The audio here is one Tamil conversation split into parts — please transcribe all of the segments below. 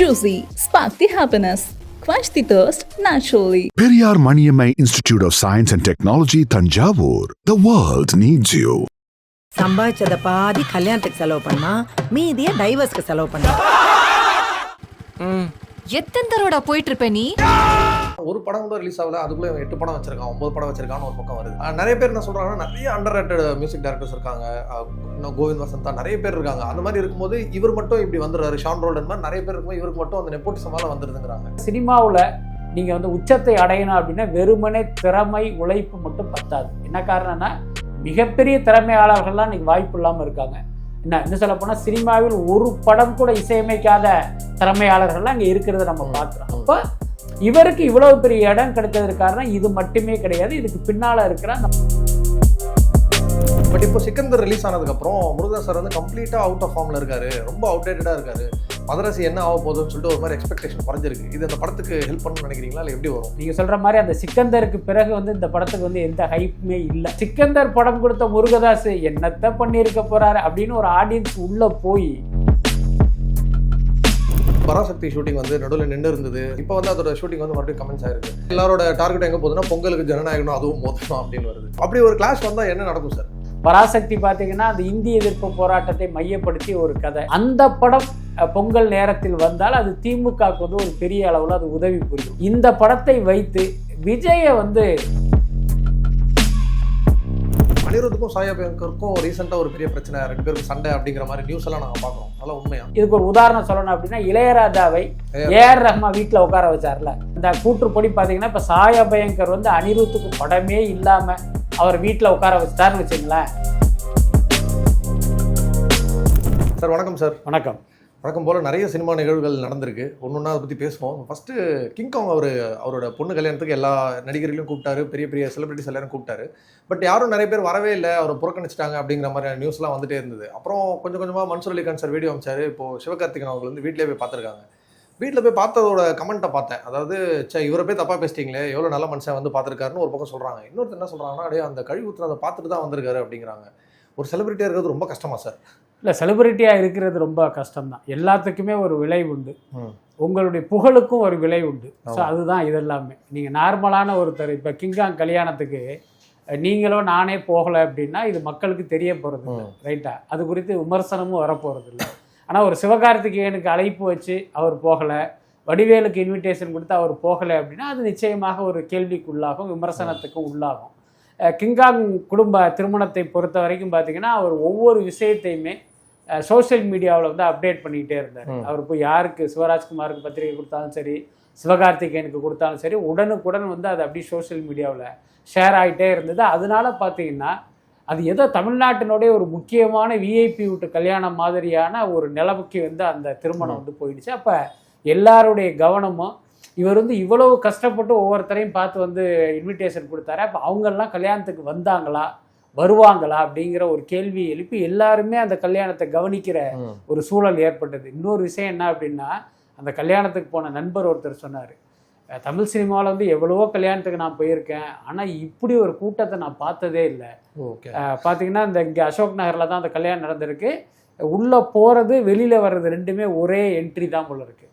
Juicy, spark the happiness. Quench the thirst naturally. Periyar Maniammai Institute of Science and Technology, Tanjavur. The world needs you. சம்பாதிச்சத பாதி கல்யாணத்துக்கு செலவு பண்ணா மீதிய டைவர்ஸ்க்கு செலவு பண்ணா எத்தனை தடவைடா போயிட்டு இருப்ப நீ? ஒரு படம் கூட ரிலீஸ் ஆகல. அதுக்குள்ளே எட்டு படம் வச்சிருக்கான் ஒன்பது படம் வச்சிருக்கான்னு ஒரு பக்கம் வருது. நிறைய பேர் என்ன சொல்றாங்கன்னா நிறைய அண்டர் ரேட்டட் மியூசிக் டைரக்டர்ஸ் இருக்காங்க இன்னும் கோவிந்த் வசந்தா நிறைய பேர் இருக்காங்க. அந்த மாதிரி இருக்கும்போது இவர் மட்டும் இப்படி வந்துடுறாரு. ஷான் ரோல்டன் மாதிரி நிறைய பேர் இருக்கும்போது இவருக்கு மட்டும் அந்த நெப்போட்டிசமால வந்துருதுங்கிறாங்க. சினிமாவில் நீங்கள் வந்து உச்சத்தை அடையணும் அப்படின்னா வெறுமனே திறமை உழைப்பு மட்டும் பத்தாது. என்ன காரணம்னா மிகப்பெரிய திறமையாளர்கள்லாம் இன்னைக்கு வாய்ப்பு இல்லாமல் இருக்காங்க. என்ன இன்னும் சொல்ல போனால் சினிமாவில் ஒரு படம் கூட இசையமைக்காத திறமையாளர்கள்லாம் அங்கே இருக்கிறத நம்ம பார்க்குறோம். அப்போ இவருக்கு இவ்வளவு பெரிய இடம் கிடைச்சதுக்கு காரணம் இது மட்டுமே கிடையாது இதுக்கு பின்னால் இருக்கிற அந்த பட் இப்போ சிக்கந்தர் ரிலீஸ் ஆனதுக்கப்புறம் முருகன் சார் வந்து கம்ப்ளீட்டாக அவுட் ஆஃப் ஃபார்மில் இருக்காரு. ரொம்ப அவுடேட்டடாக இருக்காரு. மதரசி என்ன ஆக போகுதுன்னு சொல்லிட்டு ஒரு மாதிரி எக்ஸ்பெக்டேஷன் குறைஞ்சிருக்கு. இது அந்த படத்துக்கு ஹெல்ப் பண்ணணும்னு நினைக்கிறீங்களா? இல்லை எப்படி வரும்? நீங்கள் சொல்கிற மாதிரி அந்த சிக்கந்தருக்கு பிறகு வந்து இந்த படத்துக்கு வந்து எந்த ஹைப்புமே இல்லை. சிக்கந்தர் படம் கொடுத்த முருகதாஸ் என்னத்த பண்ணியிருக்க போறாரு அப்படின்னு ஒரு ஆடியன்ஸ் உள்ளே போய் பராசக்தி ஷூட்டிங் வந்து நடுவில் நின்று இருந்தது இப்போ வந்து அதோட ஷூட்டிங் வந்து மறுபடியும் கமெண்ட்ஸ் ஆயிருக்கு. எல்லாரோட டார்கெட் எங்கே போகுதுன்னா பொங்கலுக்கு ஜனநாயகனும் அதுவும் மோதணும் அப்படின்னு வருது. அப்படி ஒரு கிளாஷ் வந்தால் என்ன நடக்கும் சார் பராசக்தி பார்த்தீங்கன்னா அந்த இந்திய எதிர்ப்பு போராட்டத்தை மையப்படுத்தி ஒரு கதை. அந்த படம் பொங்கல் நேரத்தில் வந்தால் அது திமுகவுக்கு வந்து ஒரு பெரிய அளவில் அது உதவி புரியும். இந்த படத்தை வைத்து விஜயை வந்து அனிருத்துக்கும் சாயா பயங்கருக்கும் ரீசெண்டாக ஒரு பெரிய பிரச்சனை. ரெண்டு பேருக்கும் சண்டை அப்படிங்கிற மாதிரி நியூஸ் எல்லாம் நாங்கள் பார்க்குறோம். அதெல்லாம் உண்மையா? இதுக்கு ஒரு உதாரணம் சொல்லணும் அப்படின்னா இளையராஜாவை ஏஆர் ரஹ்மான் வீட்டில் உட்கார வச்சார்ல. இந்த கூற்றுப்படி பார்த்தீங்கன்னா இப்போ சாயா பயங்கர் வந்து அனிருத்துக்கு படமே இல்லாமல் அவர் வீட்டில் உட்கார வச்சுட்டாருன்னு வச்சுங்களேன். சார் வணக்கம் சார். வணக்கம். வழக்கம் போல் நிறைய சினிமா நிகழ்வுகள் நடந்திருக்கு. ஒன்று ஒன்றா அதை பற்றி பேசுவோம். ஃபஸ்ட்டு கிங்காங் அவர் அவரோட பொண்ணு கல்யாணத்துக்கு எல்லா நடிகர்களையும் கூப்பிட்டாரு. பெரிய பெரிய செலிபிரிட்டிஸ் எல்லாரும் கூப்பிட்டாரு. பட் யாரும் நிறைய பேர் வரவே இல்லை. அவரை புறக்கணிச்சிட்டாங்க அப்படிங்கிற மாதிரி நியூஸ்லாம் வந்துட்டே இருந்தது. அப்புறம் கொஞ்சம் கொஞ்சமாக மன்சூர் அலிகான் சார் வீடியோ அமைச்சாரு. இப்போ சிவகார்த்திகன் அவங்க வந்து வீட்டிலே போய் பார்த்துருக்காங்க. வீட்டில் போய் பார்த்ததோட கமெண்ட்டை பார்த்தேன். அதாவது சே இவரை போய் தப்பாக பேசிட்டீங்களே. எவ்வளோ நல்ல மனுஷன் வந்து பார்த்துருக்காருன்னு ஒரு பக்கம் சொல்கிறாங்க இன்னொருத்தர் என்ன சொல்கிறாங்கன்னா அப்படியே அந்த கழிவு அதை பார்த்துட்டு தான் வந்திருக்காரு அப்படிங்கிறாங்க. ஒரு செலிபிரிட்டியாக இருக்கிறது ரொம்ப கஷ்டமா சார் இல்லை செலிபிரிட்டியாக இருக்கிறது ரொம்ப கஷ்டம்தான். எல்லாத்துக்குமே ஒரு விலை உண்டு. உங்களுடைய புகழுக்கும் ஒரு விலை உண்டு. ஸோ. அதுதான் இதெல்லாமே. நீங்கள் நார்மலான ஒருத்தர் இப்போ கிங்காங் கல்யாணத்துக்கு அஹ், நீங்களோ நானே போகலை அப்படின்னா இது மக்களுக்கு தெரிய போகிறது இல்லை. ரைட்டா அது குறித்து விமர்சனமும் வரப்போகிறது இல்லை. ஆனால் ஒரு சிவகார்த்திகேயனுக்கு அழைப்பு வச்சு அவர் போகலை வடிவேலுக்கு இன்விடேஷன் கொடுத்து அவர் போகலை அப்படின்னா அது நிச்சயமாக ஒரு கேள்விக்குள்ளாகும் விமர்சனத்துக்கும் உள்ளாகும். கிங்காங் குடும்ப திருமணத்தை பொறுத்த வரைக்கும் பார்த்தீங்கன்னா அவர் ஒவ்வொரு விஷயத்தையுமே சோஷியல் மீடியாவில் வந்து அப்டேட் பண்ணிக்கிட்டே இருந்தார். அவர் போய் யாருக்கு சிவராஜ்குமாருக்கு பத்திரிகை கொடுத்தாலும் சரி சிவகார்த்திகேயனுக்கு கொடுத்தாலும் சரி உடனுக்குடன் வந்து அது அப்படியே சோஷியல் மீடியாவில் ஷேர் ஆகிட்டே இருந்தது. அதனால பார்த்தீங்கன்னா அது ஏதோ தமிழ்நாட்டினுடைய ஒரு முக்கியமான விஐபி விட்டு கல்யாணம் மாதிரியான ஒரு நிலைமைக்கு வந்து அந்த திருமணம் வந்து போயிடுச்சு. அப்போ எல்லாருடைய கவனமும் இவர் வந்து இவ்வளவு கஷ்டப்பட்டு ஒவ்வொருத்தரையும் பார்த்து வந்து இன்விடேஷன் கொடுத்தாரு. அப்போ அவங்கெல்லாம் கல்யாணத்துக்கு வந்தாங்களா? வருவாங்களா அப்படிங்கிற ஒரு கேள்வி எழுப்பி எல்லாருமே அந்த கல்யாணத்தை கவனிக்கிற. ஒரு சூழல் ஏற்பட்டது. இன்னொரு விஷயம் என்ன அப்படின்னா அந்த கல்யாணத்துக்கு போன நண்பர் ஒருத்தர் சொன்னார் தமிழ் சினிமாவில் வந்து எவ்வளவோ கல்யாணத்துக்கு நான் போயிருக்கேன் ஆனால் இப்படி ஒரு கூட்டத்தை நான் பார்த்ததே இல்லை. பார்த்தீங்கன்னா இந்த இங்கே அசோக் நகரில் தான் அந்த கல்யாணம் நடந்திருக்கு. உள்ளே போகிறது வெளியில் வர்றது ரெண்டுமே ஒரே என்ட்ரி தான் போல இருக்கு.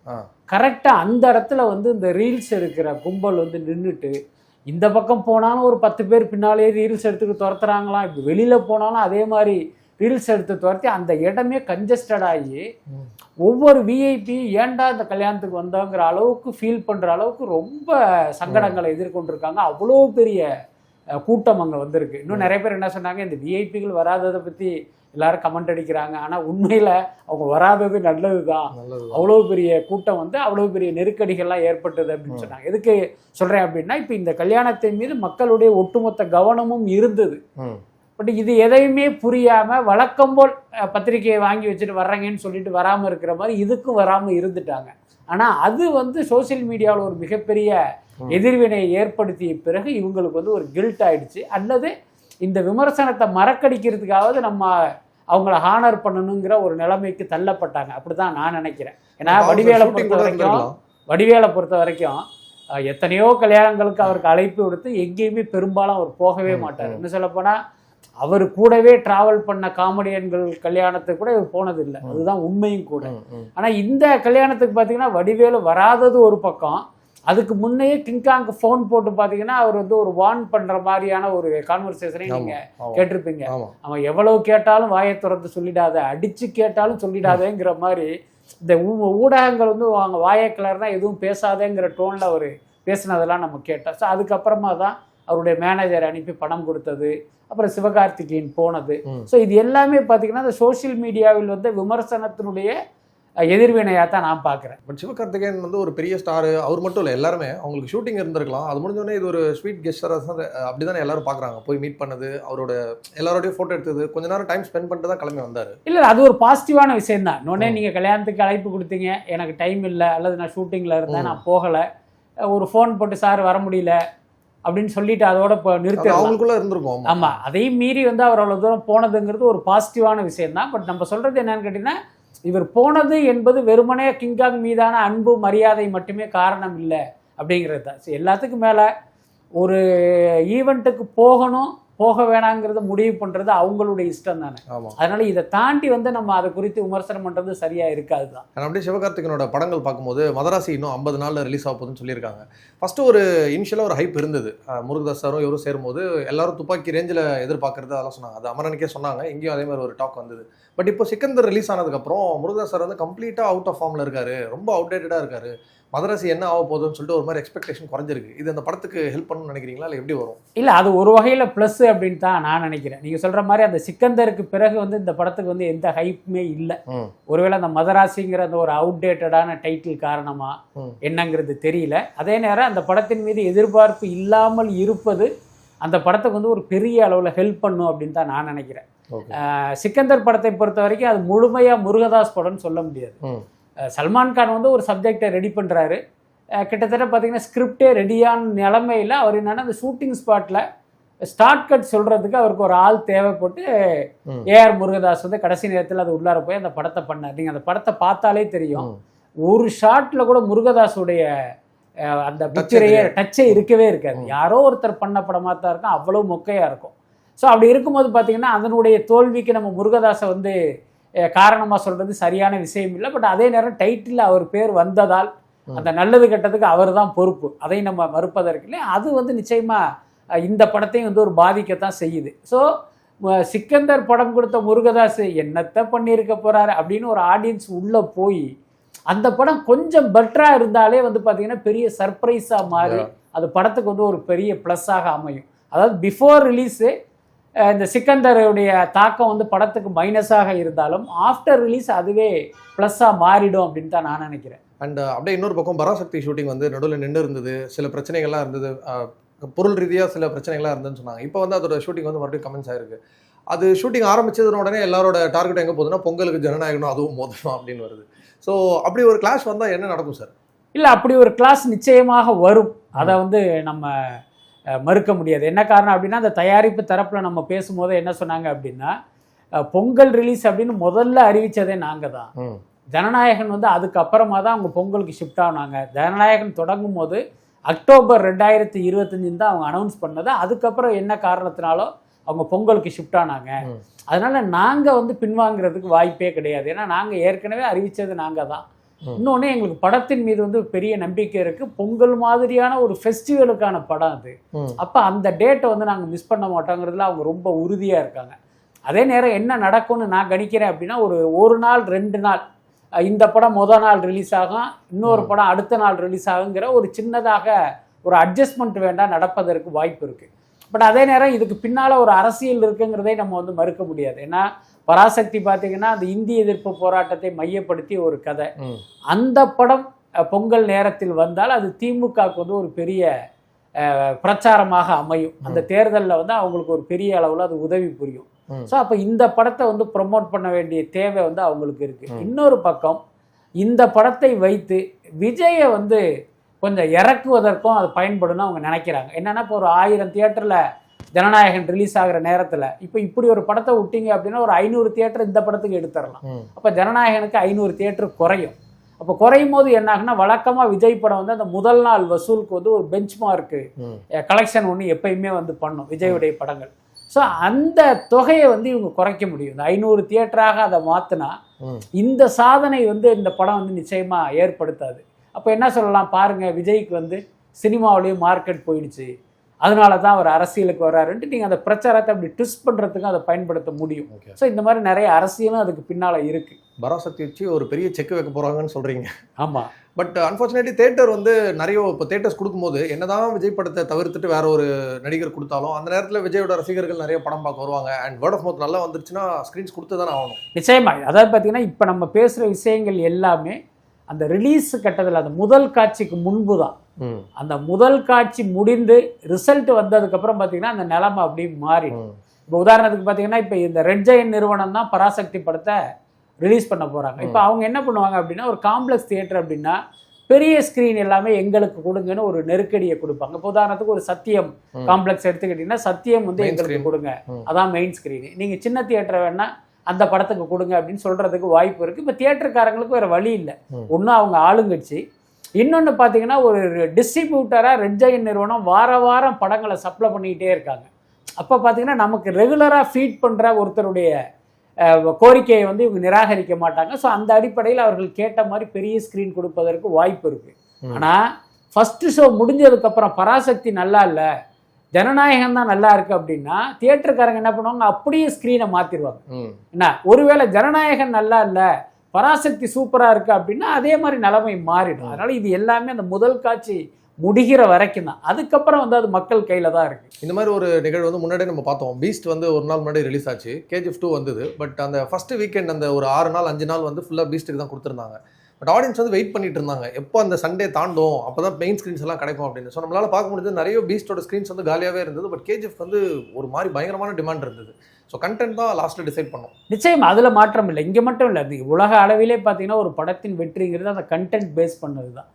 கரெக்டாக அந்த இடத்துல வந்து இந்த ரீல்ஸ் எடுக்கிற கும்பல் வந்து நின்றுட்டு இந்த பக்கம் போனாலும் ஒரு பத்து பேர் பின்னாலே ரீல்ஸ் எடுத்துட்டு துரத்துறாங்களாம் இப்போ வெளியில் போனாலும் அதே மாதிரி ரீல்ஸ் எடுத்து துரத்தி அந்த இடமே கஞ்சஸ்டட் ஆகி. ஒவ்வொரு விஐபி ஏன்டா இந்த கல்யாணத்துக்கு வந்தோங்கிற அளவுக்கு ஃபீல் பண்ணுற அளவுக்கு ரொம்ப சங்கடங்களை எதிர்கொண்டிருக்காங்க. அவ்வளோ பெரிய கூட்டம் அங்கே வந்திருக்கு. இன்னும் நிறைய பேர் என்ன சொன்னாங்க இந்த விஐபிகள் வராததை பற்றி எல்லாரும் கமெண்ட் அடிக்கிறாங்க. ஆனால் உண்மையில் அவங்க வராதது நல்லது தான் அவ்வளோ பெரிய கூட்டம் வந்து அவ்வளோ பெரிய நெருக்கடிகள்லாம் ஏற்பட்டது அப்படின்னு சொன்னாங்க. எதுக்கு சொல்கிறேன் அப்படின்னா இப்போ இந்த கல்யாணத்தின் மீது மக்களுடைய ஒட்டுமொத்த கவனமும் இருந்தது. பட் இது எதையுமே புரியாமல் வழக்கம் போல் அஹ், பத்திரிக்கையை வாங்கி வச்சுட்டு வர்றேங்கன்னு சொல்லிட்டு வராமல் இருக்கிற மாதிரி இதுக்கும் வராமல் இருந்துட்டாங்க. ஆனால் அது வந்து சோஷியல் மீடியாவில் ஒரு மிகப்பெரிய. எதிர்வினையை ஏற்படுத்திய பிறகு இவங்களுக்கு வந்து ஒரு கில்ட் ஆயிடுச்சு. அல்லது இந்த விமர்சனத்தை மறக்கடிக்கிறதுக்காவது நம்ம அவங்கள ஹானர் பண்ணணுங்கிற ஒரு நிலைமைக்கு தள்ளப்பட்டாங்க. அப்படிதான் நான் நினைக்கிறேன். ஏன்னா வடிவேலை பொறுத்த வரைக்கும். வடிவேலை பொறுத்த வரைக்கும் எத்தனையோ கல்யாணங்களுக்கு அவருக்கு அழைப்பு கொடுத்து எங்கேயுமே பெரும்பாலும் அவர் போகவே மாட்டார். இன்னும் சொல்லப்போனால் அவர் கூடவே டிராவல் பண்ண காமெடியன்கள் கல்யாணத்துக்கு கூட இவர் போனதில்லை. அதுதான் உண்மையும் கூட. ம், ம். ஆனா இந்த கல்யாணத்துக்கு பார்த்தீங்கன்னா வடிவேலு வராதது ஒரு பக்கம். அதுக்கு முன்னையே கிங்காங்க்கு ஃபோன் போட்டு பார்த்தீங்கன்னா அவர் வந்து ஒரு வார்ன் பண்ற மாதிரியான ஒரு கான்வர்சேஷனை நீங்க ஆமா, ஆமா. கேட்டிருப்பீங்க அவன் எவ்வளவு கேட்டாலும் வாயை திறந்து சொல்லிடாத அடிச்சு கேட்டாலும் சொல்லிடாதேங்கிற மாதிரி இந்த ஊடகங்கள் வந்து அவங்க வாயை கிளர்னா எதுவும் பேசாதேங்கிற டோன்ல அவர் பேசினதெல்லாம் நம்ம கேட்டோம் ஸோ அதுக்கப்புறமா தான் அவருடைய மேனேஜர் அனுப்பி பணம் கொடுத்தது அப்புறம் சிவகார்த்திகேயன் போனது. ஸோ இது எல்லாமே பார்த்தீங்கன்னா இந்த சோஷியல் மீடியாவில் வந்து விமர்சனத்தினுடைய எதிர்வினையாக தான் நான் பார்க்குறேன். பட் சிவகார்த்திகேயன் வந்து ஒரு பெரிய ஸ்டார் அவர் மட்டும் இல்லை எல்லாருமே அவங்களுக்கு ஷூட்டிங் இருந்திருக்கலாம். அது முடிஞ்சோடனே இது ஒரு ஸ்வீட் கெஸ்டராக தான் அப்படிதானே எல்லாரும் பார்க்குறாங்க. போய் மீட் பண்ணது அவரோட எல்லாரோடய ஃபோட்டோ எடுத்தது கொஞ்ச நேரம் டைம் ஸ்பெண்ட் பண்ணிட்டு தான் கிளம்பி வந்தார். இல்லை அது ஒரு பாசிட்டிவான விஷயம் தான் இன்னொன்னே நீங்கள் கல்யாணத்துக்கு அழைப்பு கொடுத்தீங்க எனக்கு டைம் இல்லை அல்லது நான் ஷூட்டிங்கில் இருந்தேன் நான் போகலை ஒரு ஃபோன் போட்டு சார் வர முடியல அப்படின்னு சொல்லிட்டு அதோட இப்போ நிறுத்தி அவங்களுக்குள்ள இருந்திருக்கும். ஆமா. ஆமாம் அதையும் மீறி வந்து அவர் அவ்வளோ தூரம் போனதுங்கிறது ஒரு பாசிட்டிவான விஷயம் தான் பட் நம்ம சொல்கிறது என்னன்னு கேட்டிங்கன்னா இவர் போனது என்பது வெறுமனே கிங்காங் மீதான அன்பு மரியாதை மட்டுமே காரணம் இல்லை அப்படிங்கிறது தான். எல்லாத்துக்கும் மேலே ஒரு ஈவெண்ட்டுக்கு போகணும் போக வேணாங்கிறத முடிவு பண்ணுறது அவங்களுடைய இஷ்டம் தானே. அதனால இதை தாண்டி வந்து நம்ம அதை குறித்து விமர்சனம் பண்றது சரியா இருக்காது தான். நான் அப்படியே சிவகார்த்திகனோட படங்கள் பார்க்கும்போது மதராசி இன்னும் ஐம்பது நாளில் ரிலீஸ் ஆக போகுதுன்னு சொல்லியிருக்காங்க. ஃபர்ஸ்ட் ஒரு இனிஷியலாக ஒரு ஹைப் இருந்தது. முருகதாஸ் சாரும் இவரும் சேரும்போது எல்லாரும் துப்பாக்கி ரேஞ்சில் எதிர்பார்க்கறது அதெல்லாம் சொன்னாங்க. அது அமரனுக்கே சொன்னாங்க. இங்கேயும் அதே மாதிரி ஒரு டாக் வந்தது. பட் இப்போ சிக்கந்தர் ரிலீஸ் ஆனதுக்கப்புறம் முருகதாஸ் சார் வந்து கம்ப்ளீட்டாக அவுட் ஆஃப் ஃபார்மில் இருக்காரு. ரொம்ப அவுடேட்டடாக இருக்காரு. மதராசி என்ன ஆக போகுதுன்னு சொல்லிட்டு ஒரு மாதிரி எக்ஸ்பெக்டேஷன் குறைஞ்சிருக்கு. இது அந்த படத்துக்கு ஹெல்ப் பண்ணணும்னு நினைக்கிறீங்களா? இல்லை எப்படி வரும்? இல்ல அது ஒரு வகையில ப்ளஸ் அப்படின்னு தான் நான் நினைக்கிறேன். நீங்க சொல்ற மாதிரி அந்த சிக்கந்தருக்கு பிறகு வந்து இந்த படத்துக்கு வந்து எந்த ஹைப்புமே இல்லை. ஒருவேளை அந்த மதராசிங்கிற அந்த ஒரு அவுடேட்டடான டைட்டில் காரணமா ம். என்னங்கிறது தெரியல. அதே நேரம் அந்த படத்தின் மீது எதிர்பார்ப்பு இல்லாமல் இருப்பது அந்த படத்துக்கு வந்து ஒரு பெரிய அளவில் ஹெல்ப் பண்ணும் அப்படின்னு தான் நான் நினைக்கிறேன். சிக்கந்தர் படத்தை பொறுத்த வரைக்கும் அது முழுமையாக முருகதாஸ் படம்னு சொல்ல முடியாது. சல்மான் கான் வந்து ஒரு சப்ஜெக்டை ரெடி பண்ணுறாரு கிட்டத்தட்ட பார்த்தீங்கன்னா ஸ்கிரிப்டே ரெடியான நிலமையில் அவர் என்னன்னா அந்த ஷூட்டிங் ஸ்பாட்டில் ஸ்டார்ட் கட் சொல்கிறதுக்கு அவருக்கு ஒரு ஆள் தேவைப்பட்டு. ஏஆர் முருகதாஸ் வந்து கடைசி நேரத்தில் அது உள்ளார போய் அந்த படத்தை பண்ணார். நீங்கள் அந்த படத்தை பார்த்தாலே தெரியும். ஒரு ஷாட்டில் கூட முருகதாஸுடைய அந்த பிக்சரையே. டச்சே இருக்கவே இருக்காது. யாரோ ஒருத்தர் பண்ண படமாக தான் இருக்கும். அவ்வளோ மொக்கையாக இருக்கும். ஸோ அப்படி இருக்கும்போது பார்த்தீங்கன்னா அதனுடைய தோல்விக்கு நம்ம முருகதாஸை வந்து காரணமாக சொல்கிறது சரியான விஷயம் இல்லை. பட் அதே நேரம் டைட்டில் அவர் பேர் வந்ததால் அந்த நல்லது கெட்டதுக்கு அவர் தான் பொறுப்பு. அதை நம்ம மறுப்பதற்கு இல்லை அது வந்து நிச்சயமாக இந்த படத்தையும் வந்து ஒரு பாதிக்கத்தான் செய்யுது. ஸோ சிக்கந்தர் படம் கொடுத்த முருகதாஸ் என்னத்தை பண்ணியிருக்க போறாரு அப்படின்னு ஒரு ஆடியன்ஸ் உள்ளே போய் அந்த படம் கொஞ்சம் பெட்டராக இருந்தாலே வந்து பார்த்தீங்கன்னா பெரிய சர்ப்ரைஸாக மாறி அது படத்துக்கு வந்து ஒரு பெரிய ப்ளஸ்ஸாக அமையும். அதாவது பிஃபோர் ரிலீஸு இந்த சிக்கந்தருடைய தாக்கம் வந்து படத்துக்கு மைனஸாக இருந்தாலும் ஆஃப்டர் ரிலீஸ் அதுவே ப்ளஸ்ஸாக மாறிடும் அப்படின்னு தான் நான் நினைக்கிறேன். அண்ட் அப்படியே இன்னொரு பக்கம் பராசக்தி ஷூட்டிங் வந்து நடுவில் நின்று இருந்தது. சில பிரச்சனைகள்லாம் இருந்தது. பொருள் ரீதியாக சில பிரச்சனைகள்லாம் இருந்ததுன்னு சொன்னாங்க. இப்போ வந்து அதோட ஷூட்டிங் வந்து மறுபடியும் கமெண்ட்ஸ் ஆயிருக்கு. அது ஷூட்டிங் ஆரம்பிச்சதுன உடனே எல்லாரோட டார்கெட் எங்கே போகுதுன்னா பொங்கலுக்கு ஜனநாயகனும் அதுவும் மோதணும் அப்படின்னு வருது. ஸோ அப்படி ஒரு கிளாஷ் வந்தால் என்ன நடக்கும் சார் இல்லை அப்படி ஒரு கிளாஸ் நிச்சயமாக வரும். அதை வந்து நம்ம மறுக்க முடியாது. என்ன காரணம் அப்படின்னா அந்த தயாரிப்பு தரப்பில் நம்ம பேசும்போது என்ன சொன்னாங்க அப்படின்னா பொங்கல் ரிலீஸ் அப்படின்னு முதல்ல அறிவித்ததே நாங்கள் தான். ஜனநாயகன் வந்து அதுக்கப்புறமா தான் அவங்க பொங்கலுக்கு ஷிஃப்ட் ஆனாங்க. ஜனநாயகன் தொடங்கும் போது அக்டோபர் ரெண்டாயிரத்தி இருபத்தஞ்சுன்னு தான் அவங்க அனௌன்ஸ் பண்ணது அதுக்கப்புறம் என்ன காரணத்தினாலோ அவங்க பொங்கலுக்கு ஷிஃப்ட் ஆனாங்க. அதனால நாங்கள் வந்து பின்வாங்குறதுக்கு வாய்ப்பே கிடையாது. ஏன்னா நாங்கள் ஏற்கனவே அறிவித்தது நாங்கள் தான். இன்னொன்று எங்களுக்கு படத்தின் மீது வந்து பெரிய நம்பிக்கை இருக்குது பொங்கல் மாதிரியான ஒரு ஃபெஸ்டிவலுக்கான படம் அது. அப்போ அந்த டேட்டை வந்து நாங்கள் மிஸ் பண்ண மாட்டோங்கிறதுல அவங்க ரொம்ப உறுதியாக இருக்காங்க. அதே நேரம் என்ன நடக்கும்னு நான் கணிக்கிறேன் அப்படின்னா ஒரு ஒரு நாள் ரெண்டு நாள் இந்த படம் முத நாள் ரிலீஸ் ஆகும் இன்னொரு படம் அடுத்த நாள் ரிலீஸ் ஆகுங்கிற ஒரு சின்னதாக ஒரு அட்ஜஸ்ட்மெண்ட் வேண்டாம் நடப்பதற்கு வாய்ப்பு இருக்குது பட் அதே நேரம் இதுக்கு பின்னால் ஒரு அரசியல் இருக்குங்கிறதை நம்ம வந்து மறுக்க முடியாது. ஏன்னா பராசக்தி பார்த்தீங்கன்னா அந்த இந்திய எதிர்ப்பு போராட்டத்தை மையப்படுத்தி ஒரு கதை. அந்த படம் பொங்கல் நேரத்தில் வந்தால் அது திமுகவுக்கு வந்து ஒரு பெரிய பிரச்சாரமாக அமையும். அந்த தேர்தலில் வந்து அவங்களுக்கு ஒரு பெரிய அளவில் அது உதவி புரியும். ஸோ அப்போ இந்த படத்தை வந்து ப்ரொமோட் பண்ண வேண்டிய தேவை வந்து அவங்களுக்கு இருக்கு. இன்னொரு பக்கம் இந்த படத்தை வைத்து விஜயை வந்து கொஞ்சம் இறக்குவதற்கும் அது பயன்படும்னு அவங்க நினைக்கிறாங்க. என்னன்னா இப்போ ஒரு ஆயிரம் தியேட்டரில் ஜனநாயகன் ரிலீஸ் ஆகிற நேரத்தில் இப்போ இப்படி ஒரு படத்தை விட்டீங்க அப்படின்னா ஒரு ஐநூறு தியேட்டர் இந்த படத்துக்கு எடுத்துடலாம். அப்போ ஜனநாயகனுக்கு ஐநூறு தியேட்டர் குறையும். அப்போ குறையும் போது என்ன ஆகுன்னா வழக்கமாக விஜய் படம் வந்து அந்த முதல் நாள் வசூலுக்கு வந்து ஒரு பெஞ்ச் மார்க்கு கலெக்ஷன் ஒன்று எப்பயுமே வந்து பண்ணும் விஜயுடைய படங்கள். ஸோ அந்த தொகையை வந்து இவங்க குறைக்க முடியும். இந்த ஐநூறு தியேட்டராக அதை மாற்றினா. இந்த சாதனை வந்து இந்த படம் வந்து நிச்சயமாக ஏற்படுத்தாது. அப்போ என்ன சொல்லலாம்? பாருங்க விஜய்க்கு வந்து சினிமாவிலேயும் மார்க்கெட் போயிடுச்சு. அதனால தான் அவர் அரசியலுக்கு வர்றாருன்ட்டு நீங்கள் அந்த பிரச்சாரத்தை அப்படி ட்விஸ்ட் பண்ணுறதுக்கும் அதை பயன்படுத்த முடியும். ஸோ இந்த மாதிரி நிறைய அரசியலும் அதுக்கு பின்னால் இருக்குது பராசக்தி வச்சு ஒரு பெரிய செக் வைக்க போறாங்கன்னு சொல்றீங்க. ஆமாம் பட் அன்ஃபார்ச்சுனேட்லி தேட்டர் வந்து நிறைய இப்போ தேட்டர்ஸ் கொடுக்கும்போது என்னதான் விஜய் படத்தை தவிர்த்துட்டு வேற ஒரு நடிகர் கொடுத்தாலும் அந்த நேரத்தில் விஜயோட ரசிகர்கள் நிறைய படம் பார்க்க வருவாங்க. அண்ட் வேர்ட் ஆஃப் மவுத் நல்லா வந்துருச்சுன்னா ஸ்க்ரீன்ஸ் கொடுத்து தானே ஆகணும். நிச்சயமா. அதாவது பார்த்தீங்கன்னா இப்போ நம்ம பேசுகிற விஷயங்கள் எல்லாமே அந்த ரிலீஸ் கட்டத்தில் அந்த முதல் காட்சிக்கு முன்பு தான் அந்த முதல் காட்சி முடிந்து ரிசல்ட் வந்ததுக்கப்புறம் பார்த்தீங்கன்னா அந்த நிலைமை அப்படியே மாறிடும் ம். இப்போ உதாரணத்துக்கு பார்த்தீங்கன்னா இப்போ இந்த ரெட் ஜெயின் நிறுவனம் தான் பராசக்தி படத்தை ரிலீஸ் பண்ண போகிறாங்க இப்போ அவங்க என்ன பண்ணுவாங்க அப்படின்னா ஒரு காம்ப்ளெக்ஸ் தியேட்டர் அப்படின்னா பெரிய ஸ்க்ரீன் எல்லாமே எங்களுக்கு கொடுங்கன்னு ஒரு நெருக்கடியை கொடுப்பாங்க இப்போ உதாரணத்துக்கு ஒரு சத்தியம். காம்ப்ளெக்ஸ் எடுத்துக்கிட்டிங்கன்னா சத்தியம் வந்து எங்களுக்கு. கொடுங்க. அதான் மெயின் ஸ்க்ரீன் நீங்கள் சின்ன தியேட்டர் வேணா அந்த படத்துக்கு கொடுங்க அப்படின்னு சொல்கிறதுக்கு வாய்ப்பு இருக்குது இப்போ தியேட்டருக்காரங்களுக்கு வேறு வழி இல்லை ம். ஒன்று அவங்க ஆளுங்கட்சி இன்னொன்று பார்த்தீங்கன்னா ஒரு டிஸ்ட்ரிபியூட்டராக ரெட் ஜெயின் நிறுவனம் வார வாரம் படங்களை சப்ளை பண்ணிக்கிட்டே இருக்காங்க. அப்போ பார்த்தீங்கன்னா நமக்கு ரெகுலராக ஃபீட் பண்ணுற ஒருத்தருடைய கோரிக்கையை வந்து இவங்க நிராகரிக்க மாட்டாங்க. ஸோ அந்த அடிப்படையில் அவர்கள் கேட்ட மாதிரி பெரிய ஸ்க்ரீன் கொடுப்பதற்கு வாய்ப்பு இருக்குது. ஆனால் ஃபஸ்ட்டு ஷோ முடிஞ்சதுக்கப்புறம் பராசக்தி நல்லா இல்லை ஜனநாயகம் தான் நல்லா இருக்கு அப்படின்னா தியேட்டருக்காரங்க என்ன பண்ணுவாங்க? அப்படியே ஸ்க்ரீனை மாற்றிடுவாங்க என்ன? ஒருவேளை ஜனநாயகம் நல்லா இல்லை பராசக்தி சூப்பராக இருக்கு அப்படின்னா அதே மாதிரி நிலைமை மாறிடும். அதனால இது எல்லாமே அந்த முதல் காட்சி முடிகிற வரைக்கும் தான். அதுக்கப்புறம் வந்து அது மக்கள் கையில தான் இருக்கு. இந்த மாதிரி ஒரு நிகழ்வு வந்து முன்னாடியே நம்ம பார்த்தோம். பீஸ்ட் வந்து ஒரு நாள் முன்னாடி ரிலீஸ் ஆச்சு. கேஜிஎஃப் டூ வந்தது. பட் அந்த ஃபர்ஸ்ட் வீக்கெண்ட் அந்த ஒரு ஆறு நாள் அஞ்சு நாள் வந்து ஃபுல்லாக பீஸ்ட்டுக்கு தான் கொடுத்துருந்தாங்க. பட் ஆடியன்ஸ் வந்து வெயிட் பண்ணிட்டு இருந்தாங்க. எப்போ அந்த சண்டே தாண்டும் அப்போ தான் மெயின் ஸ்க்ரீன்ஸ் எல்லாம் கிடைக்கும் அப்படின்னு. ஸோ நம்மளால பார்க்க முடிஞ்சது நிறைய பீஸ்டோட ஸ்க்ரீன்ஸ் வந்து காலியாகவே இருந்தது. பட் கேஜிஎஃப் வந்து ஒரு மாதிரி பயங்கரமான டிமாண்ட் இருந்தது. ஸோ கண்டென்ட் தான் லாஸ்ட்டில் டிசைட் பண்ணோம். நிச்சயம் அதுல மாற்றம் இல்லை. இங்க மட்டும் இல்லை. அது உலக அளவிலே பார்த்தீங்கன்னா ஒரு படத்தின் வெற்றிங்கிறது அந்த கண்டென்ட் பேஸ் பண்ணது தான்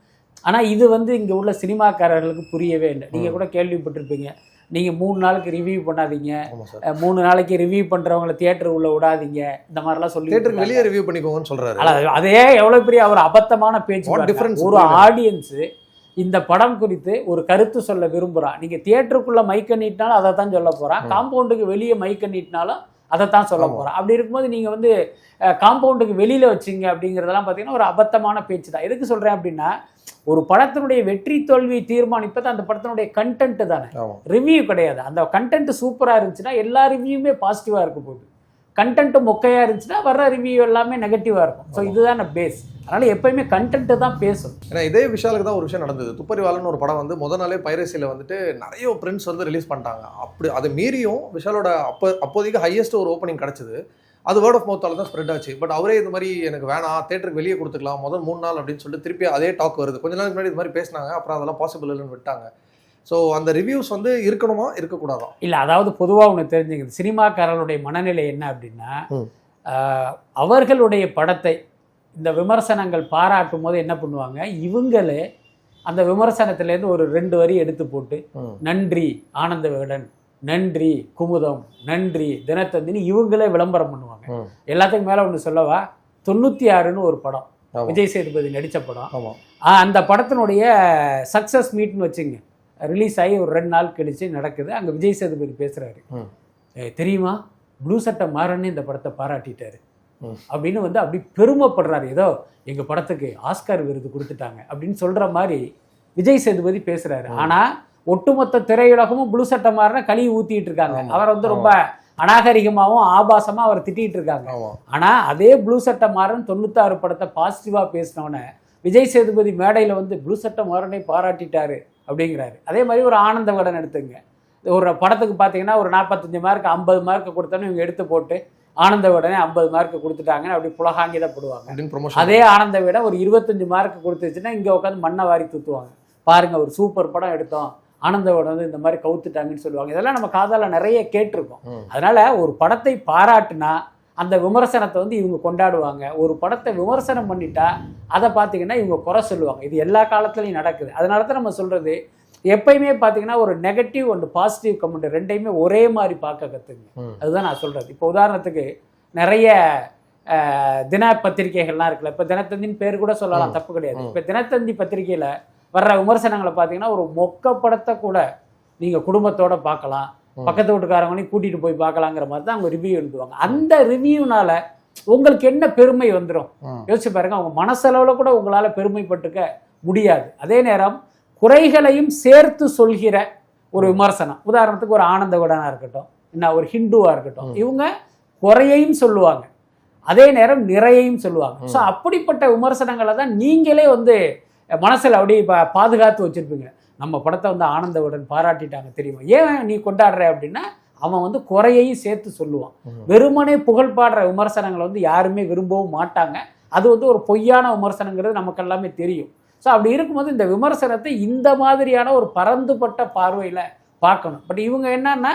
ஆனா இது வந்து இங்க உள்ள சினிமாக்காரர்களுக்கு புரியவே இல்லை. நீங்க கூட கேள்விப்பட்டிருப்பீங்க. நீங்க மூணு நாளுக்கு ரிவ்யூ பண்ணாதீங்க. மூணு நாளைக்கு ரிவ்யூ பண்றவங்களை தியேட்டர் உள்ள விடாதீங்க. இந்த மாதிரிலாம் சொல்லி தேட்டருக்கு வெளியே ரிவ்யூ பண்ணிக்கோங்கன்னு அல்ல, அதே எவ்வளவு பெரிய ஒரு அபத்தமான பேச்சு ஒரு. ஆடியன்ஸ் இந்த படம் குறித்து ஒரு கருத்து சொல்ல விரும்புறான் நீங்க தியேட்டருக்குள்ள மைக்க நீட்டினாலும் அதை தான் சொல்ல போறான் ம். காம்பவுண்டுக்கு வெளியே மைக்க நீட்டினாலும் அதை தான் சொல்ல. போறான் அப்படி இருக்கும்போது நீங்க வந்து காம்பவுண்டுக்கு வெளியில வச்சீங்க அப்படிங்கிறதெல்லாம் பார்த்தீங்கன்னா ஒரு அபத்தமான பேச்சு தான். எதுக்கு சொல்றேன் அப்படின்னா ஒரு படத்தினுடைய வெற்றி தோல்வி தீர்மானிப்பது அந்த படத்தினுடைய கண்டென்ட் தானே. ரிவ்யூ கிடையாது. அந்த கண்டென்ட் சூப்பராக இருந்துச்சுன்னா எல்லா ரிவ்யூமே பாசிட்டிவாக இருக்க போகுது. கண்டென்ட் மொக்கையாக இருந்துச்சுன்னா வர்ற ரிவ்யூ எல்லாமே நெகட்டிவாக இருக்கும். ஸோ இதுதான பேஸ் அதனால் எப்பயுமே கண்டென்ட் தான் பேசும். ஏன்னா இதே விஷாலுக்கு தான் ஒரு விஷயம் நடந்தது. துப்பறிவாளன் ஒரு படம் வந்து முத நாளே பைரசியில் வந்துட்டு நிறைய பிரிண்ட்ஸ் வந்து ரிலீஸ் பண்ணிட்டாங்க. அப்படி அதை மீறியும் விஷாலோட அப்போ அப்போதைக்கு ஹையஸ்ட் ஒரு ஓப்பனிங் கிடச்சிது. அது வேர்ட் ஆஃப் மவுத்தால தான் ஸ்ப்ரெட் ஆச்சு. பட் அவரே இது மாதிரி எனக்கு வேணாம் தேட்டருக்கு வெளியே கொடுத்துக்கலாம் முதல் மூணு நாள் அப்படின்னு சொல்லிட்டு திருப்பி அதே டாக் வருது. கொஞ்ச நாளுக்கு முன்னாடி இது மாதிரி பேசினாங்க அப்புறம் அதெல்லாம் பாசிபிள் இல்லைன்னு விட்டாங்க. ஸோ அந்த ரிவ்யூஸ் வந்து இருக்கணுமா இருக்கக்கூடாதா? இல்லை அதாவது பொதுவாக ஒன்று தெரிஞ்சுங்க சினிமாக்காரர்களுடைய மனநிலை என்ன அப்படின்னா அவர்களுடைய படத்தை இந்த விமர்சனங்கள் பாராட்டும் போது என்ன பண்ணுவாங்க இவங்களே அந்த விமர்சனத்திலேருந்து ஒரு ரெண்டு வரி எடுத்து போட்டு. நன்றி ஆனந்த விகடன் நன்றி குமுதம் நன்றி தினத்தந்தின்னு இவங்களே விளம்பரம் பண்ணுவாங்க. எல்லாத்துக்கும் மேலே ஒன்று சொல்லவா? தொண்ணூற்றி ஆறுன்னு ஒரு படம். விஜய் சேதுபதி நடித்த படம். அந்த படத்தினுடைய சக்ஸஸ் மீட்னு வச்சுங்க. ரிலீஸ் ஆகி ஒரு ரெண்டு நாள் கழிச்சு நடக்குது. அங்கே விஜய் சேதுபதி பேசுகிறாரு. தெரியுமா? ப்ளூ சட்டை மாறன்னு இந்த படத்தை பாராட்டிட்டாரு. அப்படின்னு வந்து அப்படி பெருமைப்படுறாரு. ஏதோ எங்கள் படத்துக்கு ஆஸ்கார் விருது கொடுத்துட்டாங்க அப்படின்னு சொல்கிற மாதிரி விஜய் சேதுபதி பேசுகிறாரு ஆனால் ஒட்டுமொத்த திரையுலகமும் ப்ளூ சட்டை மாறின கழுவி ஊற்றிட்டு இருக்காங்க. அவரை வந்து ரொம்ப அநாகரிகமாகவும் ஆபாசமாக அவரை திட்டிகிட்டு இருக்காங்க. ஆனால் அதே ப்ளூ சட்டை மாறன் தொண்ணூத்தாறு படத்தை பாசிட்டிவாக பேசினவனே விஜய் சேதுபதி மேடையில் வந்து ப்ளூ சட்டை மாறனை பாராட்டிட்டாரு அப்படிங்கிறாரு. அதே மாதிரி ஒரு ஆனந்த விகடன் எடுத்துங்க. ஒரு படத்துக்கு பார்த்தீங்கன்னா ஒரு நாற்பத்தஞ்சு மார்க் ஐம்பது மார்க் கொடுத்தோன்னு இவங்க எடுத்து போட்டு ஆனந்த விடனே ஐம்பது மார்க் கொடுத்துட்டாங்கன்னு அப்படி அப்படின்னு ப்ரொமோஷன் அதே ஆனந்த விட ஒரு இருபத்தஞ்சு மார்க் கொடுத்துச்சுன்னா இங்கே உட்காந்து மண்ணை வாரி தூத்துவாங்க. பாருங்க ஒரு சூப்பர் படம் எடுத்தோம். ஆனந்த விடம் வந்து இந்த மாதிரி கவுத்துட்டாங்கன்னு சொல்லுவாங்க. இதெல்லாம் நம்ம காதால நிறைய கேட்டிருக்கோம். அதனால ஒரு படத்தை பாராட்டுனா அந்த விமர்சனத்தை வந்து இவங்க கொண்டாடுவாங்க. ஒரு படத்தை விமர்சனம் பண்ணிட்டா அதை பார்த்தீங்கன்னா இவங்க குறை சொல்லுவாங்க. இது எல்லா காலத்துலையும் நடக்குது. அதனால தான் நம்ம சொல்றது எப்பயுமே பார்த்தீங்கன்னா ஒரு நெகட்டிவ் அண்ட் பாசிட்டிவ் கமெண்ட் ரெண்டையுமே ஒரே மாதிரி பார்க்க கற்றுங்க. அதுதான் நான் சொல்றது. இப்போ உதாரணத்துக்கு நிறைய தின பத்திரிகைகள்லாம் இருக்குல்ல. இப்போ தினத்தந்தின் பேர் கூட சொல்லலாம். தப்பு கிடையாது. இப்போ தினத்தந்தி பத்திரிகையில் வர்ற விமர்சனங்களை பார்த்தீங்கன்னா ஒரு மொக்க படத்தை கூட நீங்கள் குடும்பத்தோட பார்க்கலாம். பக்கத்து வீட்டுக்காரங்களையும் கூட்டிட்டு போய் பார்க்கலாங்கிற மாதிரி தான் அவங்க ரிவ்யூ எழுதுவாங்க அந்த ரிவ்யூனால உங்களுக்கு என்ன பெருமை வந்துடும். யோசிச்சு பாருங்க அவங்க மனசளவில் கூட உங்களால பெருமைப்பட்டுக்க முடியாது. அதே நேரம் குறைகளையும் சேர்த்து சொல்கிற ஒரு விமர்சனம். உதாரணத்துக்கு ஒரு ஆனந்த விடனா இருக்கட்டும் என்ன ஒரு ஹிந்துவா இருக்கட்டும் இவங்க குறையையும் சொல்லுவாங்க. அதே நேரம் நிறையையும் சொல்லுவாங்க. ஸோ அப்படிப்பட்ட விமர்சனங்களை தான் நீங்களே வந்து மனசுல அப்படியே பா- பாதுகாத்து வச்சிருப்பீங்க. நம்ம படத்தை வந்து ஆனந்தவுடன் பாராட்டிட்டாங்க தெரியுமா? ஏன் நீ கொண்டாடுற அப்படின்னா அவன் வந்து குறையையும் சேர்த்து சொல்லுவான். வெறுமனே புகழ் பாடுற விமர்சனங்களை வந்து யாருமே விரும்பவும் மாட்டாங்க. அது வந்து ஒரு பொய்யான விமர்சனங்கிறது நமக்கு எல்லாமே தெரியும். ஸோ அப்படி இருக்கும்போது இந்த விமர்சனத்தை இந்த மாதிரியான ஒரு பரந்துபட்ட பார்வையில் பார்க்கணும். பட் இவங்க என்னன்னா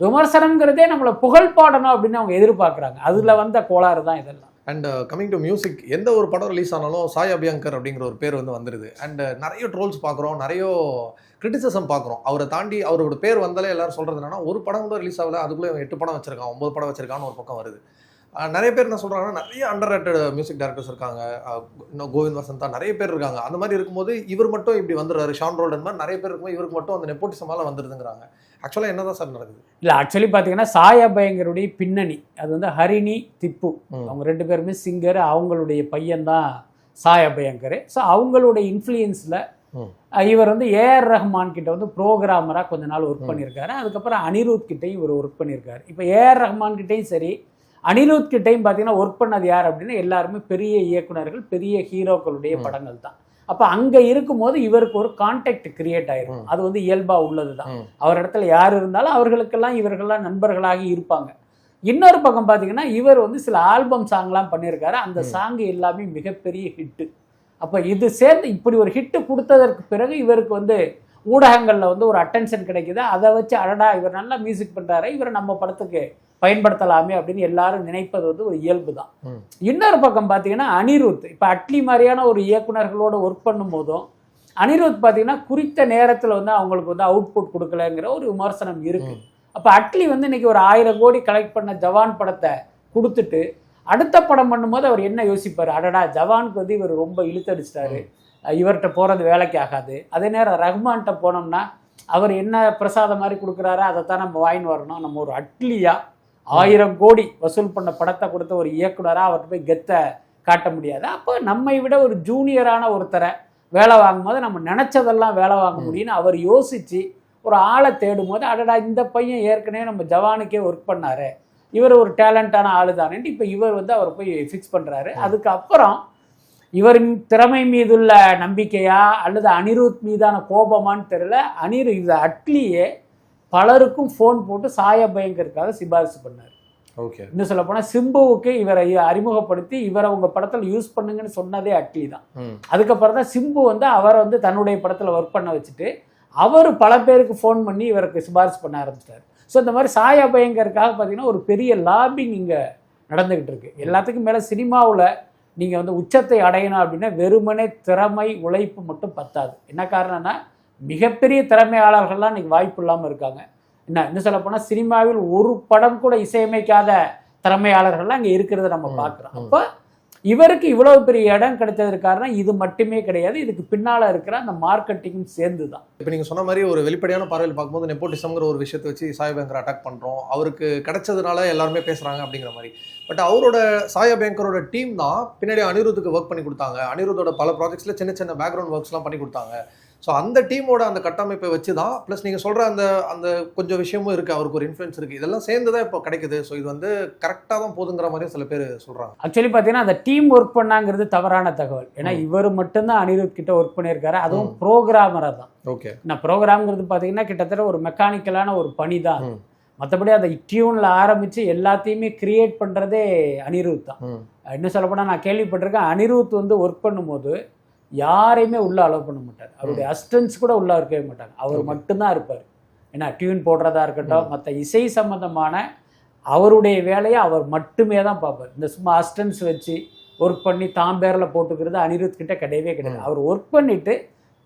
விமர்சனங்கிறதே நம்மளை புகழ் பாடணும் அப்படின்னு அவங்க எதிர்பார்க்குறாங்க. அதில் வந்த கோளாறு தான் இதெல்லாம். அண்ட் கமிங் டு மியூசிக் எந்த ஒரு படம் ரிலீஸ் ஆனாலும் சாய் அபியங்கர் அப்படிங்கிற ஒரு பேர் வந்து வந்துடுது அண்ட் uh, நிறைய ட்ரோல்ஸ் பார்க்குறோம் நிறைய கிரிட்டிசிசம் பார்க்குறோம். அவரை தாண்டி அவரோட பேர் வந்தாலே எல்லாரும் சொல்கிறது என்னன்னா ஒரு படம் கூட ரிலீஸ் ஆகல அதுக்குள்ளே எட்டு படம் வச்சிருக்கான் ஒம்பது படம் வச்சிருக்கான்னு ஒரு பக்கம் வருது. நிறைய பேர் என்ன சொல்றாங்கன்னா நிறைய அண்டர் ரேட்டட் மியூசிக் டைரக்டர்ஸ் இருக்காங்க இன்னும் கோவிந்த் வசந்தா நிறைய பேர் இருக்காங்க. அந்த மாதிரி இருக்கும்போது இவர் மட்டும் இப்படி வந்துடுறாரு. ஷான் ரோல்டன் மாதிரி நிறைய பேர் இருக்கும்போது இவருக்கு மட்டும் அந்த நெப்போட்டிசமால வந்துருதுங்கிறாங்க ஆக்சுவலாக என்னதான் சார் நடக்குது? இல்லை ஆக்சுவலி பார்த்தீங்கன்னா சாயா பயங்கருடைய பின்னணி. அது வந்து ஹரிணி திப்பு. அவங்க ரெண்டு பேருமே சிங்கர் அவங்களுடைய பையன்தான் சாயா பயங்கர். ஸோ அவங்களுடைய இன்ஃப்ளூயன்ஸில். இவர் வந்து ஏஆர் ரஹ்மான் கிட்ட வந்து ப்ரோக்ராமராக கொஞ்ச நாள் ஒர்க். பண்ணியிருக்காரு. அதுக்கப்புறம் அனிருத் கிட்டையும் இவர் ஒர்க் பண்ணியிருக்காரு. இப்போ ஏஆர் ரஹ்மான் கிட்டையும் சரி அனிருத் கிட்டையும் பார்த்தீங்கன்னா ஒர்க் பண்ணது யார் அப்படின்னா எல்லாருமே பெரிய இயக்குனர்கள் பெரிய ஹீரோக்களுடைய. படங்கள் தான் அப்போ அங்கே இருக்கும்போது இவருக்கு ஒரு கான்டாக்ட் கிரியேட் ஆயிரும். அது வந்து இயல்பாக உள்ளது தான். அவர் இடத்துல யார் இருந்தாலும் அவர்களுக்கெல்லாம் இவர்கள்லாம் நண்பர்களாகி இருப்பாங்க இன்னொரு பக்கம் பார்த்தீங்கன்னா இவர் வந்து சில ஆல்பம் சாங்லாம் பண்ணியிருக்காரு அந்த. சாங் எல்லாமே மிகப்பெரிய ஹிட்டு அப்போ இது சேர்ந்து இப்படி ஒரு ஹிட்டு கொடுத்ததற்கு பிறகு இவருக்கு வந்து ஊடகங்களில் வந்து ஒரு அட்டென்ஷன் கிடைக்குது அதை வச்சு அடடா இவர் நல்லா மியூசிக் பண்ணுறாரு இவரை நம்ம படத்துக்கு பயன்படுத்தலாமே அப்படின்னு எல்லாரும் நினைப்பது வந்து ஒரு இயல்பு தான். இன்னொரு பக்கம் பார்த்தீங்கன்னா அனிருத். இப்போ அட்லி மாதிரியான ஒரு இயக்குனர்களோட ஒர்க் பண்ணும்போதும் அனிருத் பார்த்தீங்கன்னா குறித்த நேரத்தில் வந்து அவங்களுக்கு வந்து அவுட்புட் கொடுக்கலங்கிற ஒரு விமர்சனம் இருக்கு. அப்போ அட்லி வந்து இன்னைக்கு ஒரு ஆயிரம் கோடி கலெக்ட் பண்ண ஜவான் படத்தை கொடுத்துட்டு அடுத்த படம் பண்ணும்போது அவர் என்ன யோசிப்பார்? அடடா ஜவானுக்கு வந்து இவர் ரொம்ப இழுத்தடிச்சிட்டாரு. இவர்கிட்ட போகிறது வேலைக்கு ஆகாது. அதே நேரம் ரஹ்மான்கிட்ட போனோம்னா அவர் என்ன பிரசாதம் மாதிரி கொடுக்குறாரோ அதைத்தான் நம்ம வாங்கின்னு வரணும். நம்ம ஒரு அட்லியா ஆயிரம் கோடி வசூல் பண்ண படத்தை கொடுத்த ஒரு இயக்குனராக அவர்கிட்ட போய் கெத்தை காட்ட முடியாது. அப்போ நம்மை விட ஒரு ஜூனியரான ஒருத்தரை வேலை வாங்கும்போது நம்ம நினச்சதெல்லாம் வேலை வாங்க. முடியும்னு அவர் யோசித்து ஒரு ஆளை தேடும் போது அடடா இந்த பையன் ஏற்கனவே நம்ம ஜவானுக்கே ஒர்க் பண்ணாரு. இவர் ஒரு டேலண்டான ஆளு தானேன்ட்டு இப்போ இவர் வந்து அவர் போய் ஃபிக்ஸ் பண்ணுறாரு அதுக்கப்புறம் இவரின் திறமை மீதுள்ள நம்பிக்கையா அல்லது அனிருத் மீதான கோபமான்னு தெரியல அனிரு இது அட்லியே பலருக்கும் ஃபோன் போட்டு சாய பயங்கருக்காக சிபாரிசு பண்ணார். ஓகே இன்னும் சொல்ல போனால் சிம்புவுக்கு இவரை அறிமுகப்படுத்தி இவரை உங்கள் படத்தில் யூஸ் பண்ணுங்கன்னு சொன்னதே அட்லி தான். அதுக்கப்புறம் தான் சிம்பு வந்து அவரை வந்து தன்னுடைய படத்தில் ஒர்க் பண்ண வச்சுட்டு அவர் பல பேருக்கு ஃபோன் பண்ணி இவருக்கு சிபாரிசு பண்ண ஆரம்பிச்சிட்டார். ஸோ இந்த மாதிரி சாயா பயங்கருக்காக பார்த்தீங்கன்னா ஒரு பெரிய லாபிங் இங்கே நடந்துக்கிட்டு இருக்கு. எல்லாத்துக்கும் மேலே சினிமாவில் நீங்கள் வந்து உச்சத்தை அடையணும் அப்படின்னா வெறுமனே திறமை உழைப்பு மட்டும் பத்தாது. என்ன காரணம்னா மிகப்பெரிய திறமையாளர்கள்லாம் இன்னைக்கு வாய்ப்பு இல்லாமல் இருக்காங்க. என்ன இன்னும் சொல்ல போனால் சினிமாவில் ஒரு படம் கூட இசையமைக்காத திறமையாளர்கள்லாம் இங்கே இருக்கிறத நம்ம பார்க்குறோம். அப்போ இவருக்கு இவ்வளவு பெரிய இடம் கிடைத்ததற்கு காரணம் இது மட்டுமே கிடையாது. இதுக்கு பின்னால இருக்கிற அந்த மார்க்கெட்டிங்கும் சேர்ந்து தான் இப்போ நீங்கள் சொன்ன மாதிரி ஒரு வெளிப்படையான பார்வையில் பார்க்கும்போது நெப்போட்டிசம்ங்கிற ஒரு விஷயத்தை வச்சு சாய் பேங்கர் அட்டாக் பண்ணுறோம் அவருக்கு கிடைச்சதுனால எல்லாருமே பேசுகிறாங்க அப்படிங்கிற மாதிரி. பட் அவரோட சாயா பேங்கரோட டீம் தான் பின்னாடி அனிருத்துக்கு ஒர்க் பண்ணி கொடுத்தாங்க. அனிருத்தோட பல ப்ராஜெக்ட்ஸில் சின்ன சின்ன பேக்ரவுண்ட் ஒர்க்ஸ்லாம் பண்ணி கொடுத்தாங்க. ஸோ அந்த டீமோட அந்த கட்டமைப்பை வச்சு தான் ப்ளஸ் நீங்கள் சொல்கிற அந்த அந்த கொஞ்சம் விஷயமும் இருக்குது அவருக்கு ஒரு இன்ஃப்ளூயன்ஸ் இருக்குது இதெல்லாம் சேர்ந்து தான் இப்போ கிடைக்குது. ஸோ இது வந்து கரெக்டாக தான் போதுங்கிற மாதிரியும் சில பேர் சொல்கிறாங்க ஆக்சுவலி பார்த்தீங்கன்னா அந்த டீம் ஒர்க் பண்ணாங்கிறது தவறான தகவல். ஏன்னா. இவர் மட்டும்தான் அனிருத் கிட்ட ஒர்க் பண்ணியிருக்காரு. அதுவும். ப்ரோக்ராமராக தான். ஓகே நான் ப்ரோக்ராம்ங்கிறது பார்த்தீங்கன்னா கிட்டத்தட்ட ஒரு மெக்கானிக்கலான ஒரு பணி தான். மற்றபடி அந்த டியூனில் ஆரம்பித்து எல்லாத்தையுமே கிரியேட் பண்ணுறதே அனிருத் தான். இன்னும் சொல்லப்போனால் நான் கேள்விப்பட்டிருக்கேன் அனிருத் வந்து ஒர்க் பண்ணும்போது யாரையுமே உள்ள அலோவ் பண்ண மாட்டார். அவருடைய அசிஸ்டன்ஸ் கூட உள்ள இருக்கவே மாட்டாங்க. அவர். மட்டும்தான் இருப்பார். ஏன்னா டியூன் போடுறதா இருக்கட்டும் மற்ற இசை சம்பந்தமான அவருடைய வேலையை அவர் மட்டுமே தான் பார்ப்பார். இந்த சும்மா அசிஸ்டன்ஸ் வச்சு ஒர்க் பண்ணி தாம் பேரில் போட்டுக்கிறது அனிருத் கிட்ட கிடையவே கிடையாது. அவர் ஒர்க் பண்ணிட்டு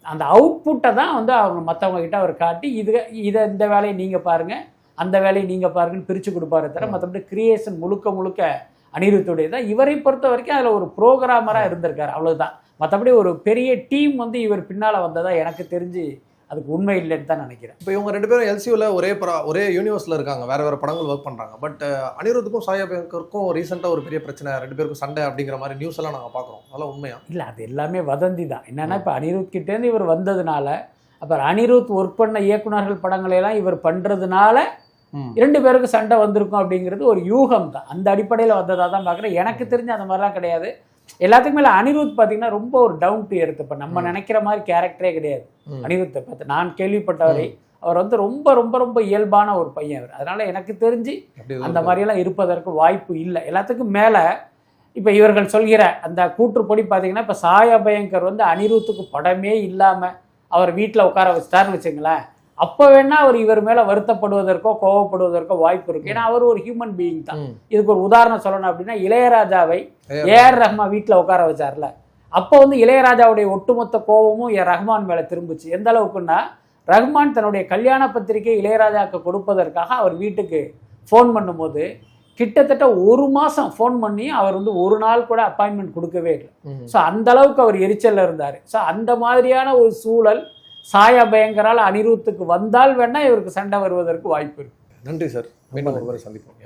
அந்த அவுட்புட்டை தான் வந்து அவங்க மற்றவங்க கிட்ட அவர் காட்டி இது இதை இந்த வேலையை நீங்கள் பாருங்க அந்த வேலையை நீங்கள் பாருங்கன்னு பிரித்து கொடுப்பாரு தவிர ம். மற்றபடி கிரியேஷன் முழுக்க முழுக்க அனிருத்துடைய தான். இவரை பொறுத்த வரைக்கும் அதில் ஒரு ப்ரோக்ராமராக இருந்திருக்காரு. அவ்வளவுதான். மற்றபடி ஒரு பெரிய டீம் வந்து இவர் பின்னால் வந்ததா எனக்கு தெரிஞ்சு அதுக்கு உண்மை இல்லைன்னு தான் நினைக்கிறேன். இப்போ இவங்க ரெண்டு பேரும் எல்சியூல ஒரே பட- ஒரே யூனிவர்ஸ்ல இருக்காங்க. வேற வேற படங்கள் ஒர்க் பண்றாங்க. பட் அனிருத்துக்கும் சாயா பேங்கருக்கும் ரீசெண்டா ஒரு பெரிய பிரச்சனை. ரெண்டு பேருக்கும் சண்டை அப்படிங்கிற மாதிரி நியூஸ் எல்லாம் நாங்க பாக்குறோம் அதெல்லாம் உண்மையா? இல்லை அது எல்லாமே வதந்தி தான். என்னன்னா இப்போ அனிருத் கிட்டேருந்து இவர் வந்ததுனால அப்புறம் அனிருத் ஒர்க் பண்ண இயக்குனர்கள் படங்களை எல்லாம் இவர் பண்ணுறதுனால. இரண்டு பேருக்கு சண்டை வந்திருக்கும் அப்படிங்கிறது ஒரு யூகம் தான். அந்த அடிப்படையில் வந்ததாக தான் பார்க்குறேன். எனக்கு தெரிஞ்சு அந்த மாதிரிலாம் கிடையாது. எல்லாத்துக்கும் மேலே அனிருத் பார்த்தீங்கன்னா ரொம்ப ஒரு டவுன் டு எர்த் இப்போ நம்ம. நினைக்கிற மாதிரி கேரக்டரே கிடையாது. அனிருத்தை பார்த்து நான் கேள்விப்பட்டவரை அவர் வந்து ரொம்ப ரொம்ப ரொம்ப இயல்பான ஒரு பையன் அவர் அதனால எனக்கு தெரிஞ்சு அந்த? மாதிரியெல்லாம் இருப்பதற்கு வாய்ப்பு இல்லை எல்லாத்துக்கும் மேலே இப்போ இவர்கள் சொல்கிற அந்த கூற்றுப்படி பார்த்தீங்கன்னா இப்போ சாயா பயங்கர் வந்து அனிருத்துக்கு படமே இல்லாமல் அவர் வீட்டில் உட்கார வச்சுட்டாருன்னு வச்சுங்களேன் அப்போ வேணா அவர் இவர் மேலே வருத்தப்படுவதற்கோ கோவப்படுவதற்கோ வாய்ப்பு இருக்கு. ஏன்னா அவர் ஒரு ஹியூமன் பீயிங் தான். இதுக்கு ஒரு உதாரணம் சொல்லணும் அப்படின்னா இளையராஜாவை ஏஆர் ரஹ்மான் வீட்டில் உட்கார வச்சார்ல. அப்போ வந்து இளையராஜாவுடைய ஒட்டுமொத்த கோபமும் ரஹ்மான் மேலே திரும்பிச்சு. எந்த அளவுக்குன்னா ரஹ்மான் தன்னுடைய கல்யாண பத்திரிகை இளையராஜாவுக்கு கொடுப்பதற்காக அவர் வீட்டுக்கு ஃபோன் பண்ணும்போது கிட்டத்தட்ட ஒரு மாதம் ஃபோன் பண்ணி அவர் வந்து ஒரு நாள் கூட அப்பாயின்மெண்ட் கொடுக்கவே இல்லை. ஸோ அந்த அளவுக்கு அவர் எரிச்சல்ல இருந்தார். ஸோ அந்த மாதிரியான ஒரு சூழல் சாயா பயங்கரால் அனிருத்துக்கு வந்தால் வேணா இவருக்கு சண்டை வருவதற்கு வாய்ப்பு இருக்கு. நன்றி சார். மீண்டும் ஒரு முறை சந்திப்போம்.